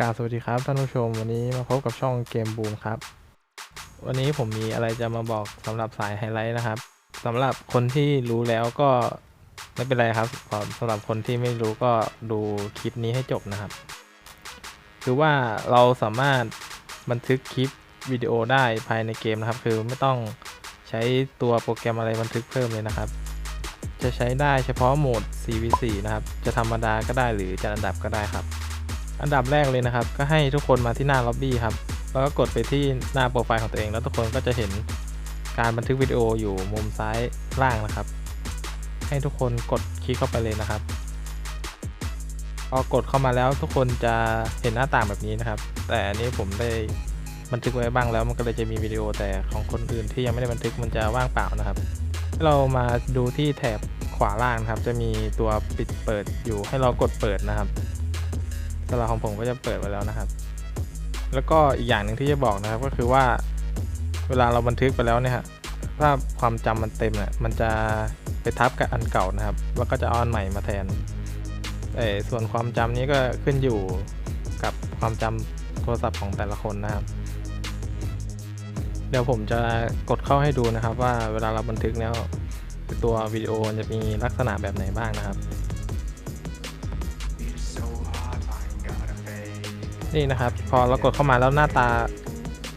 กาสวัสดีครับท่านผู้ชมวันนี้มาพบกับช่องเกมบูมครับ วันนี้ผมมีอะไรจะมาบอกสำหรับสายไฮไลท์นะครับสำหรับคนที่รู้แล้วก็ไม่เป็นไรครับสำหรับคนที่ไม่รู้ก็ดูคลิปนี้ให้จบนะครับ คือว่าเราสามารถบันทึกคลิปวิดีโอได้ภายในเกมนะครับ คือไม่ต้องใช้ตัวโปรแกรมอะไรบันทึกเพิ่มเลยนะครับ จะใช้ได้เฉพาะโหมด CVC นะครับ จะธรรมดาก็ได้หรือจะอันดับก็ได้ครับ อันดับแรกเลยนะครับ ก็ให้ทุกคนมาที่หน้าล็อบบี้ครับ แล้วก็กดไปที่หน้าโปรไฟล์ของตัวเอง แล้วทุกคนก็จะเห็นการบันทึกวิดีโออยู่มุมซ้ายล่างนะครับ ให้ทุกคนกดคลิกเข้าไปเลยนะครับพอกดเข้ามาแล้วทุกคนจะเห็นหน้าต่างแบบนี้นะครับ แต่อันนี้ผมได้บันทึกไว้บ้างแล้วมันก็เลยจะมีวิดีโอแต่ของคนอื่นที่ยังไม่ได้บันทึกมันจะว่างเปล่านะครับ เรามาดูที่แถบขวาล่างครับ จะมีตัวปิดเปิดอยู่ให้เรากดเปิดนะครับ สำหรับของผมก็จะเปิดไว้แล้วนะครับ แล้วก็อีกอย่างหนึ่งที่จะบอกนะครับก็คือว่าเวลาเราบันทึกไปแล้วเนี่ยฮะถ้าความจำมันเต็มเนี่ยมันจะไปทับกับอันเก่านะครับ แล้วก็จะเอาอันใหม่มาแทนแต่ส่วนความจำนี้ก็ขึ้นอยู่กับความจำโทรศัพท์ของแต่ละคนนะครับ เดี๋ยวผมจะกดเข้าให้ดูนะครับ ว่าเวลาเราบันทึกแล้วตัววิดีโอจะมีลักษณะแบบไหนบ้างนะครับ นี่นะครับ พอเรากดเข้ามาแล้วหน้าตา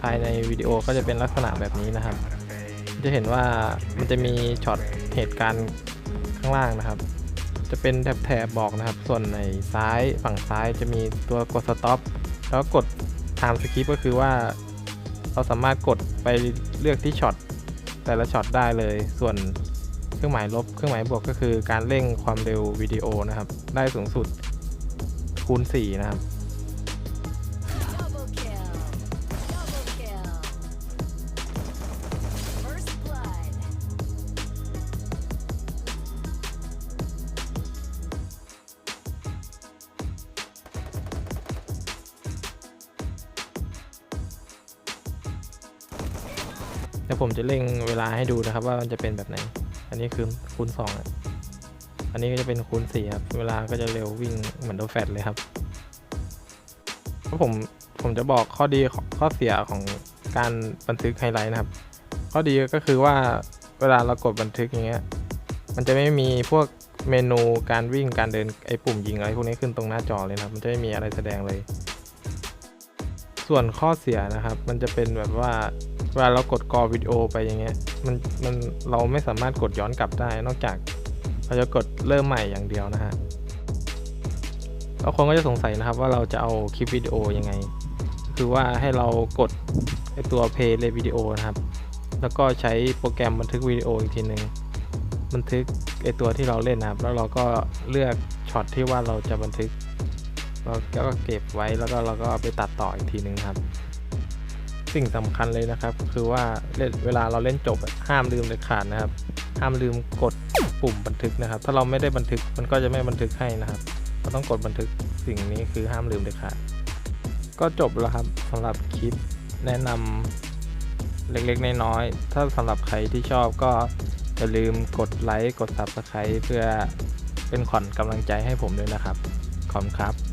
ภายในวิดีโอก็จะเป็นลักษณะแบบนี้นะครับ จะเห็นว่ามันจะมีช็อตเหตุการณ์ข้างล่างนะครับ จะเป็นแถบๆบอกนะครับ ส่วนในซ้ายฝั่งซ้ายจะมีตัวกด stop แล้วกด time skip ก็คือว่าเราสามารถกดไปเลือกที่ช็อตแต่ละช็อตได้เลย ส่วนเครื่องหมายลบเครื่องหมายบวกก็คือการเร่งความเร็ววิดีโอนะครับ ได้สูงสุดคูณ 4 นะครับ เดี๋ยวผมจะเร่งเวลาให้ดูนะครับ ว่ามันจะเป็นแบบไหน อันนี้คือคูณ2อะอันนี้ก็จะเป็นคูณ4ครับ เวลาก็จะเร็ววิ่งเหมือนโดแฟตเลยครับก็ผมผมจะบอกข้อดีข้อเสียของการบันทึกไฮไลท์นะครับ ข้อดีก็คือว่าเวลาเรากดบันทึกอย่างเงี้ย มันจะไม่มีพวกเมนูการวิ่งการเดินไอ้ปุ่มยิงอะไรพวกนี้ขึ้นตรงหน้าจอเลยนะครับ มันจะไม่มีอะไรแสดงเลย ส่วนข้อเสียนะครับ มันจะเป็นแบบว่า เวลาเรากดกอวิดีโอไปอย่างเงี้ยมันมันเราไม่สามารถกดย้อนกลับได้ นอกจากเราจะกดเริ่มใหม่อย่างเดียวนะฮะแล้วคนก็จะสงสัยนะครับว่าเราจะเอาคลิปวิดีโอยังไง คือว่าให้เรากดไอตัวเพย์เลยวิดีโอนะครับ แล้วก็ใช้โปรแกรมบันทึกวิดีโออีกทีหนึ่งบันทึกไอตัวที่เราเล่นนะครับ แล้วเราก็เลือกช็อตที่ว่าเราจะบันทึกเราก็เก็บไว้แล้วก็เราก็ไปตัดต่ออีกทีหนึ่งครับ สิ่งสำคัญเลยนะครับ คือว่าเวลาเราเล่นจบห้ามลืมเด็ดขาดนะครับ ห้ามลืมกดปุ่มบันทึกนะครับ ถ้าเราไม่ได้บันทึกมันก็จะไม่บันทึกให้นะครับเราต้องกดบันทึกสิ่งนี้คือห้ามลืมเด็ดขาดก็จบแล้วครับสำหรับคลิปแนะนำเล็กๆน้อยๆถ้าสำหรับใครที่ชอบก็อย่าลืมกดไลค์กด Subscribe เพื่อเป็นขวัญกำลังใจให้ผมด้วยนะครับ ขอบคุณครับ